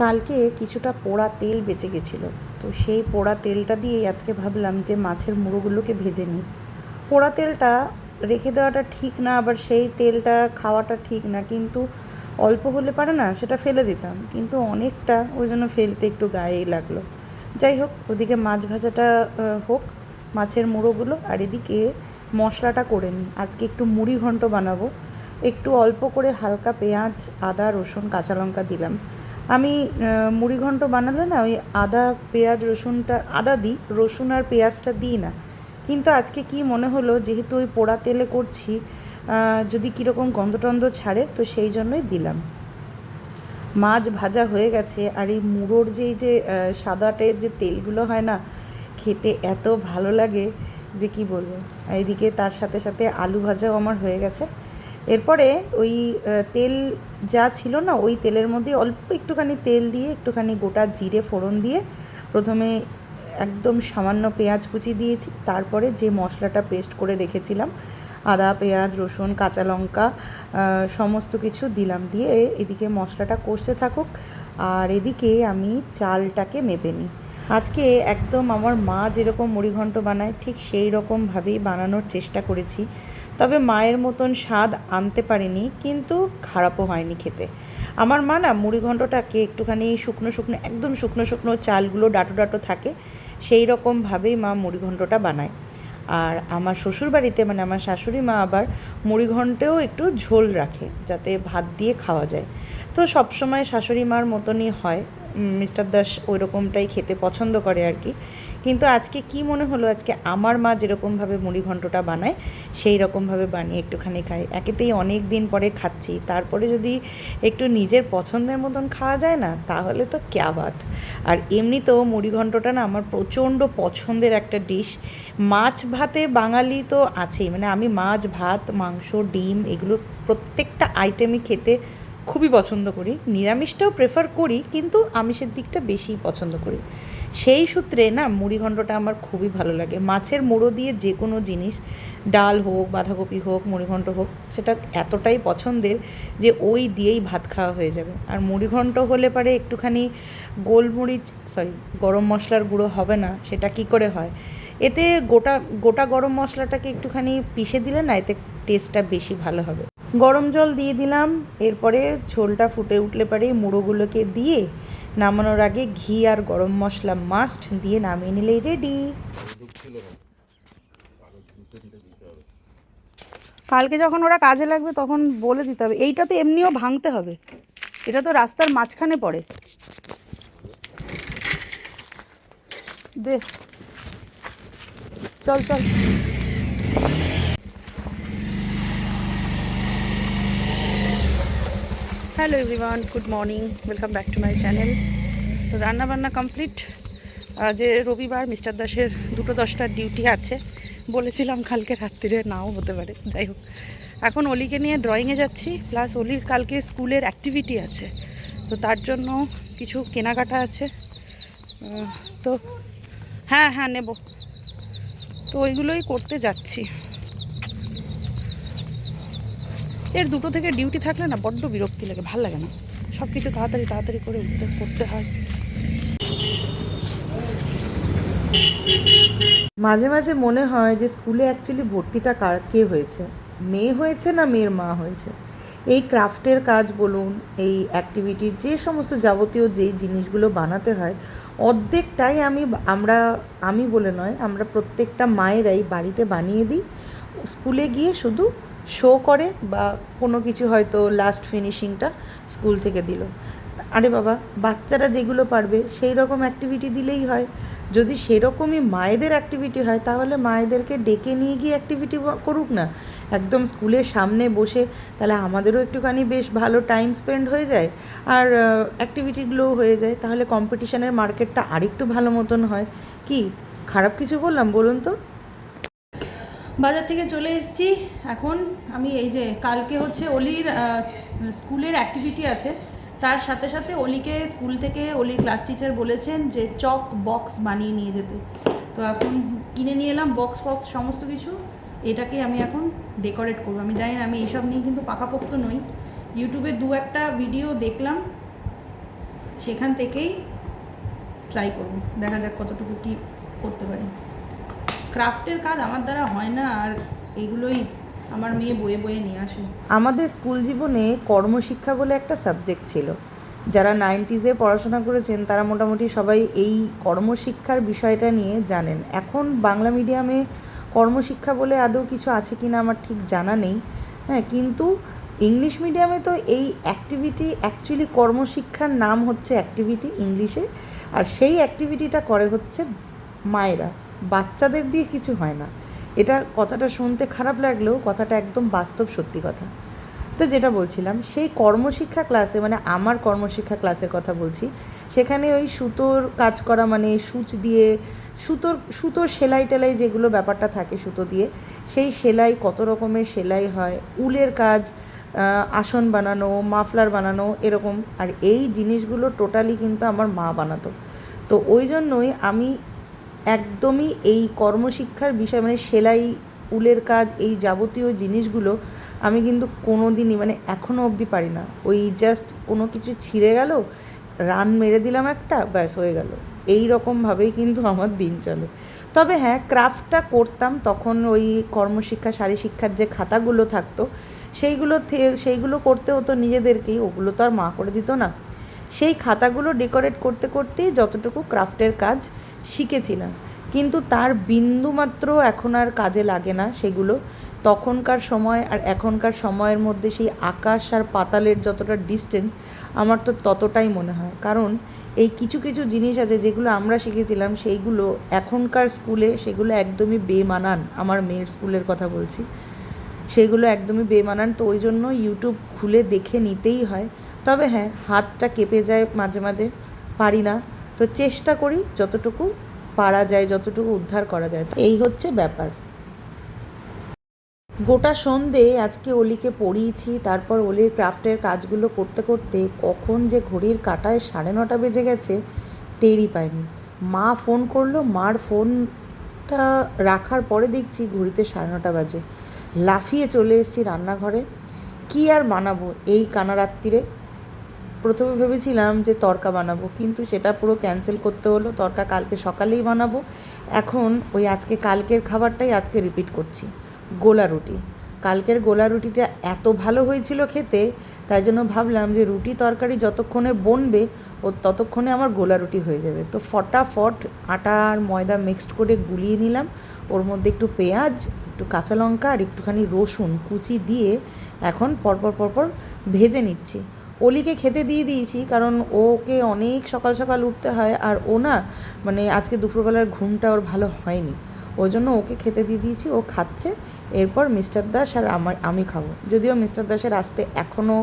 কালকে কিছুটা পোড়া তেল বেঁচে গেছিল। তো সেই পোড়া তেলটা দিয়েই আজকে ভাবলাম যে মাছের মুড়োগুলোকে ভেজে নিই। পোড়া তেলটা রেখে দেওয়াটা ঠিক না, আবার সেই তেলটা খাওয়াটা ঠিক না। কিন্তু অল্প হলে পারে না, সেটা ফেলে দিতাম। কিন্তু অনেকটা ওই জন্য ফেলতে একটু গায়েই লাগল। যাই হোক, ওদিকে মাছ ভাজাটা হোক, মাছের মুড়োগুলো আর এদিকে মশলাটা করে নিই। আজকে একটু মুড়ি ঘন্ট বানাবো। একটু অল্প করে হালকা পেঁয়াজ, আদা, রসুন, কাঁচা লঙ্কা দিলাম। আমি আহ, মুড়ি ঘন্ট বানালে না ওই আদা পেঁয়াজ রসুনটা আদা দিই রসুন আর পেঁয়াজটা দিই না। কিন্তু আজকে কি মনে হলো যেহেতু ওই পোড়া তেলে করছি যদি কীরকম গন্ধ টন্ধ ছাড়ে তো সেই জন্যই দিলাম। মাছ ভাজা হয়ে গেছে আর এই মুড়োর যেই যে সাদাটের যে তেলগুলো হয় না খেতে এত ভালো লাগে যে কি বলব। আর এদিকে তার সাথে সাথে আলু ভাজাও আমার হয়ে গেছে। এরপরে ওই তেল যা ছিল না, ওই তেলের মধ্যে অল্প একটুখানি তেল দিয়ে, একটুখানি গোটা জিরে ফোড়ন দিয়ে প্রথমে একদম সামান্য পেঁয়াজ কুচি দিয়েছি। তারপরে যে মশলাটা পেস্ট করে রেখেছিলাম, আদা, পেঁয়াজ, রসুন, কাঁচা লঙ্কা সমস্ত কিছু দিলাম। দিয়ে এদিকে মশলাটা কষতে থাকুক। আর এদিকে আমি চালটাকে মেপে নিই। আজকে একদম আমার মা যেরকম মুড়িঘণ্ট বানায়, ঠিক সেই রকমভাবেই বানানোর চেষ্টা করেছি। তবে মায়ের মতন স্বাদ আনতে পারিনি, কিন্তু খারাপও হয়নি খেতে। আমার মা না মুড়িঘণ্টটাকে একটুখানি শুকনো শুকনো, একদম শুকনো শুকনো চালগুলো ডাটো ডাটো থাকে, সেই রকমভাবেই মা মুড়িঘণ্টটা বানায়। আর আমার শ্বশুরবাড়িতে মানে আমার শাশুড়ি মা আবার মুড়িঘণ্টেও একটু ঝোল রাখে, যাতে ভাত দিয়ে খাওয়া যায়। তো সবসময় শাশুড়ি মার মতনই হয় মিস্টার দাস ওই রকমটাই খেতে পছন্দ করে আর কি। কিন্তু আজকে কি মনে হলো? আজকে আমার মা যেরকমভাবে মুড়ি ঘন্টটা বানায় সেই রকমভাবে বানিয়ে একটুখানি খাই। একেতেই অনেক দিন পরে খাচ্ছি। তারপরে যদি একটু নিজের পছন্দের মতন খাওয়া যায় না, তাহলে তো ক্যাবাত আর এমনিতেও মুড়ি ঘন্টটা না আমার প্রচণ্ড পছন্দের একটা ডিশ। মাছ ভাতে বাঙালি তো আছেই। মানে আমি মাছ, ভাত, মাংস, ডিম, এগুলো প্রত্যেকটা আইটেমই খেতে খুবই পছন্দ করি। নিরামিষটাও প্রেফার করি, কিন্তু আমিষের দিকটা বেশি পছন্দ করি। সেই সূত্রে না মুড়িঘণ্টটা আমার খুবই ভালো লাগে। মাছের মুড়ো দিয়ে যে কোনো জিনিস, ডাল হোক, বাঁধাকপি হোক মুড়িঘণ্ট হোক, সেটা এতটাই পছন্দের যে ওই দিয়েই ভাত খাওয়া হয়ে যাবে। আর মুড়িঘণ্ট হলে পারে একটুখানি গোলমরিচ সরি গরম মশলার গুঁড়ো হবে না, সেটা কি করে হয়? এতে গোটা গোটা গরম মশলাটাকে একটুখানি পিষে দিলে না, এতে টেস্টটা বেশি ভালো হবে। গরম জল দিয়ে দিলাম। এরপরে ঝোলটা ফুটে উঠলে পরে মুড়োগুলোকে দিয়ে নামানোর আগে ঘি আর গরম মশলা মাস্ট দিয়ে নামিয়ে নিলেই রেডি কালকে যখন ওরা কাজে লাগবে তখন বলে দিতে হবে। এইটা তো এমনিও ভাঙতে হবে। এটা তো রাস্তার মাঝখানে পড়ে। দে। চল চল। Hello everyone good morning welcome back to my channel তো রান্নাবান্না কমপ্লিট যে রবিবার মিস্টার দাসের দুটো দশটার ডিউটি আছে। বলেছিলাম কালকে রাত্রিরে নাও হতে পারে। যাই হোক। এখন অলিকে নিয়ে ড্রয়িংয়ে যাচ্ছি। প্লাস অলির কালকে স্কুলের অ্যাক্টিভিটি আছে। তো তার জন্য কিছু কেনাকাটা আছে। তো হ্যাঁ হ্যাঁ নেব। তো ওইগুলোই করতে যাচ্ছি। এর দুটো থেকে ডিউটি থাকলে না বড্ড বিরক্তি লাগে, ভালো লাগে না। সব কিছু তাড়াতাড়ি তাড়াতাড়ি করে উঠতে, করতে হয়। মাঝে মাঝে মনে হয় যে স্কুলে অ্যাকচুয়ালি ভর্তিটা কার, কে হয়েছে? মেয়ে হয়েছে না মেয়ের মা হয়েছে? এই ক্রাফটের কাজ বলুন, এই অ্যাক্টিভিটির যে সমস্ত যাবতীয় যেই জিনিসগুলো বানাতে হয়, অর্ধেকটাই আমি, আমরা, আমি বলে নয়, আমরা প্রত্যেকটা মায়েরাই বাড়িতে বানিয়ে দিই। স্কুলে গিয়ে শুধু শো করে বা কোনো কিছু হয়তো লাস্ট ফিনিশিংটা স্কুল থেকে দিল। আরে বাবা, বাচ্চারা যেগুলো পারবে সেই রকম অ্যাক্টিভিটি দিলেই হয়। যদি সেরকমই মায়েদের অ্যাক্টিভিটি হয়, তাহলে মায়েদেরকে ডেকে নিয়ে গিয়ে অ্যাক্টিভিটি করুক না। একদম স্কুলের সামনে বসে তাহলে আমাদেরও একটুখানি বেশ ভালো টাইম স্পেন্ড হয়ে যায়। আর অ্যাক্টিভিটিগুলোও হয়ে যায়। তাহলে কম্পিটিশনের মার্কেটটা আরেকটু ভালো মতন হয়। কি? খারাপ কিছু বললাম, বলুন তো। বাজার থেকে চলে এসেছি। এখন আমি এই যে কালকে হচ্ছে অলির স্কুলের অ্যাক্টিভিটি আছে। তার সাথে সাথে অলিকে স্কুল থেকে অলির ক্লাস টিচার বলেছেন যে চক বক্স বানিয়ে নিয়ে যেতে। তো এখন কিনে নিয়ে এলাম বক্স ফক্স সমস্ত কিছু। এটাকে আমি এখন ডেকোরেট করব। আমি জানি না, আমি এইসব নিয়ে কিন্তু পাকাপোক্ত নই। ইউটিউবে দু একটা ভিডিও দেখলাম। সেখান থেকেই ট্রাই করব। দেখা যাক কতটুকু কী করতে পারি। ক্রাফটের কাজ আমার দ্বারা হয় না, আর এগুলোই আমার মেয়ে বয়ে বয়ে নিয়ে আসে। আমাদের স্কুল জীবনে কর্মশিক্ষা বলে একটা সাবজেক্ট ছিল। যারা নাইনটিজে পড়াশোনা করেছেন, তারা মোটামুটি সবাই এই কর্মশিক্ষার বিষয়টা নিয়ে জানেন। এখন বাংলা মিডিয়ামে কর্মশিক্ষা বলে আদৌ কিছু আছে কি না আমার ঠিক জানা নেই। হ্যাঁ কিন্তু ইংলিশ মিডিয়ামে তো এই অ্যাক্টিভিটি অ্যাকচুয়ালি কর্মশিক্ষার নাম হচ্ছে অ্যাক্টিভিটি ইংলিশে আর সেই অ্যাক্টিভিটিটা করে হচ্ছে মায়েরা। বাচ্চাদের দিয়ে কিছু হয় না। এটা কথাটা শুনতে খারাপ লাগলেও কথাটা একদম বাস্তব সত্যি কথা। তো যেটা বলছিলাম, সেই কর্মশিক্ষা ক্লাসে মানে আমার কর্মশিক্ষা ক্লাসের কথা বলছি, সেখানে ওই সুতোর কাজ করা মানে সূচ দিয়ে, সুতোর সুতোর সেলাই টেলাই যেগুলো ব্যাপারটা থাকে সুতো দিয়ে, সেই সেলাই কত রকমের সেলাই হয়, উলের কাজ আসন বানানো, মাফলার বানানো, এরকম। আর এই জিনিসগুলো টোটালি কিন্তু আমার মা বানাতো। তো ওই জন্যই আমি একদমই এই কর্মশিক্ষার বিষয় মানে সেলাই, উলের কাজ, এই যাবতীয় জিনিসগুলো আমি কিন্তু কোনো দিনই মানে এখনও অবধি পারি না। ওই জাস্ট কোনো কিছু ছিঁড়ে গেল, রান মেরে দিলাম একটা, ব্যাস হয়ে গেল। এই রকমভাবেই কিন্তু আমার দিন চলে। তবে হ্যাঁ ক্রাফটটা করতাম, তখন ওই কর্মশিক্ষা শারী শিক্ষার যে খাতাগুলো থাকতো, সেইগুলো সেইগুলো করতে হতো নিজেদেরকেই, ওগুলো তো আর মা করে দিত না। সেই খাতাগুলো ডেকোরেট করতে করতেই যতটুকু ক্রাফটের কাজ শিখেছিলাম। কিন্তু তার বিন্দুমাত্র এখন আর কাজে লাগে না সেগুলো। তখনকার সময় আর এখনকার সময়ের মধ্যে সেই আকাশ আর পাতালের যতটা ডিস্টেন্স আমার তো ততটাই মনে হয়। কারণ এই কিছু কিছু জিনিস আছে যেগুলো আমরা শিখেছিলাম, সেইগুলো এখনকার স্কুলে সেগুলো একদমই বেমানান, আমার মেয়ের স্কুলের কথা বলছি। সেগুলো একদমই বেমানান, তো ওই জন্য ইউটিউব খুলে দেখে নিতেই হয়। তবে হ্যাঁ হাতটা কেঁপে যায় মাঝে মাঝে, পারি না। তো চেষ্টা করি যতটুকু পারা যায়, যতটুকু উদ্ধার করা যায়। এই হচ্ছে ব্যাপার। গোটা সন্ধে আজকে অলিকে পড়িয়েছি, তারপর অলির ক্রাফটের কাজগুলো করতে করতে কখন যে ঘড়ির কাটায় সাড়ে নটা বেজে গেছে, টেরই পাইনি। মা ফোন করল, মার ফোনটা রাখার পরে দেখছি ঘড়িতে সাড়ে নটা বাজে। লাফিয়ে চলে এসেছি রান্নাঘরে। কি আর বানাবো এই কানা রাত্রিরে প্রথমে ভেবেছিলাম যে তরকা বানাবো, কিন্তু সেটা পুরো ক্যান্সেল করতে হলো। তরকা কালকে সকালেই বানাবো। এখন ওই আজকে কালকের খাবারটাই আজকে রিপিট করছি, গোলা রুটি। কালকের গোলা রুটিটা এত ভালো হয়েছিল খেতে, তাই জন্য ভাবলাম যে রুটি তরকারি যতক্ষণে বনবে, ও ততক্ষণে আমার গোলা রুটি হয়ে যাবে। তো ফটাফট আটা আর ময়দা মিক্সড করে গুলিয়ে নিলাম। ওর মধ্যে একটু পেঁয়াজ, একটু কাঁচা লঙ্কা আর একটুখানি রসুন কুচি দিয়ে এখন পরপর পরপর ভেজে নিচ্ছি। অলিকে খেতে দিয়ে দিয়েছি, কারণ ওকে অনেক সকাল সকাল উঠতে হয় আর ও না মানে আজকে দুপুরবেলার ঘুমটা ওর ভালো হয়নি। ওই জন্য ওকে খেতে দিয়ে দিয়েছি, ও খাচ্ছে, এরপর মিস্টার দাস আর আমার, আমি খাব। যদিও মিস্টার দাসের আসতে এখনও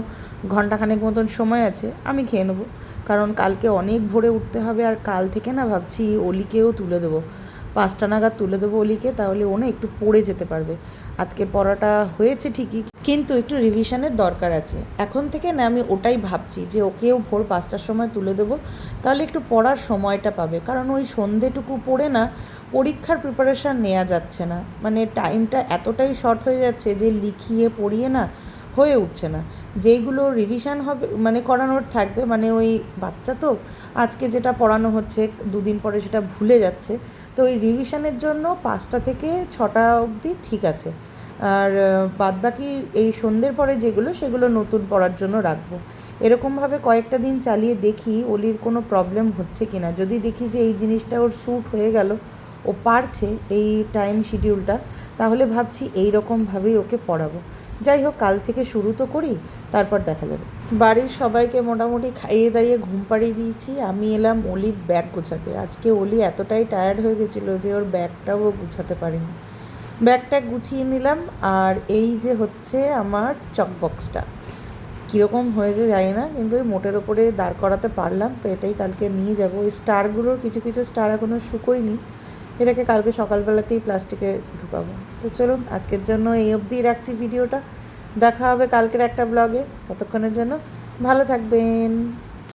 ঘন্টাখানেক মতন সময় আছে, আমি খেয়ে নেব। কারণ কালকে অনেক ভোরে উঠতে হবে আর কাল থেকে না ভাবছি অলিকেও তুলে দেবো। পাঁচটা নাগাদ তুলে দেবো অলিকে, তাহলে ও না একটু পড়ে যেতে পারবে। আজকে পড়াটা হয়েছে ঠিকই, কিন্তু একটু রিভিশনের দরকার আছে। এখন থেকে না আমি ওটাই ভাবছি যে ওকেও ভোর পাঁচটার সময় তুলে দেবো, তাহলে একটু পড়ার সময়টা পাবে। কারণ ওই সন্ধেটুকু পড়ে না পরীক্ষার প্রিপারেশান নেওয়া যাচ্ছে না। মানে টাইমটা এতটাই শর্ট হয়ে যাচ্ছে যে লিখিয়ে পড়িয়ে না হয়ে উঠছে না। যেইগুলো রিভিশন হবে মানে করানোর থাকবে মানে ওই বাচ্চা তো, আজকে যেটা পড়ানো হচ্ছে, দুদিন পরে সেটা ভুলে যাচ্ছে, তো ওই রিভিশনের জন্য পাঁচটা থেকে ছটা অবধি ঠিক আছে। আর বাদবাকি এই সন্ধ্যের পরে যেগুলো, সেগুলো নতুন পড়ার জন্য রাখব। এরকমভাবে কয়েকটা দিন চালিয়ে দেখি অলির কোনো প্রবলেম হচ্ছে কি না যদি দেখি যে এই জিনিসটা ওর স্যুট হয়ে গেল, ও পারছে এই টাইম শিডিউলটা তাহলে ভাবছি এই রকমভাবেই ওকে পড়াবো। যাই হোক, কাল থেকে শুরু তো করি, তারপর দেখা যাবে। বাড়ির সবাইকে মোটামুটি খাইয়ে দাইয়ে ঘুম পাড়িয়ে দিয়েছি। আমি এলাম অলির ব্যাগ গোছাতে। আজকে অলি এতটাই টায়ার্ড হয়ে গেছিল যে ওর ব্যাগটাও গুছাতে পারিনি। ব্যাগটা গুছিয়ে নিলাম আর এই যে হচ্ছে আমার চকবক্সটা কীরকম হয়েছে জানি না, কিন্তু ওই মোটের ওপরে দাঁড় করাতে পারলাম, তো এটাই কালকে নিয়ে যাব। ওই স্টারগুলোর কিছু কিছু স্টার এখনও শুকোয়নি। এটাকে কালকে সকালবেলাতেই প্লাস্টিকে ঢুকাবো। তো চলুন, আজকের জন্য এই অবধি রাখছি ভিডিওটা। দেখা হবে কালকের একটা ব্লগে ততক্ষণের জন্য ভালো থাকবেন।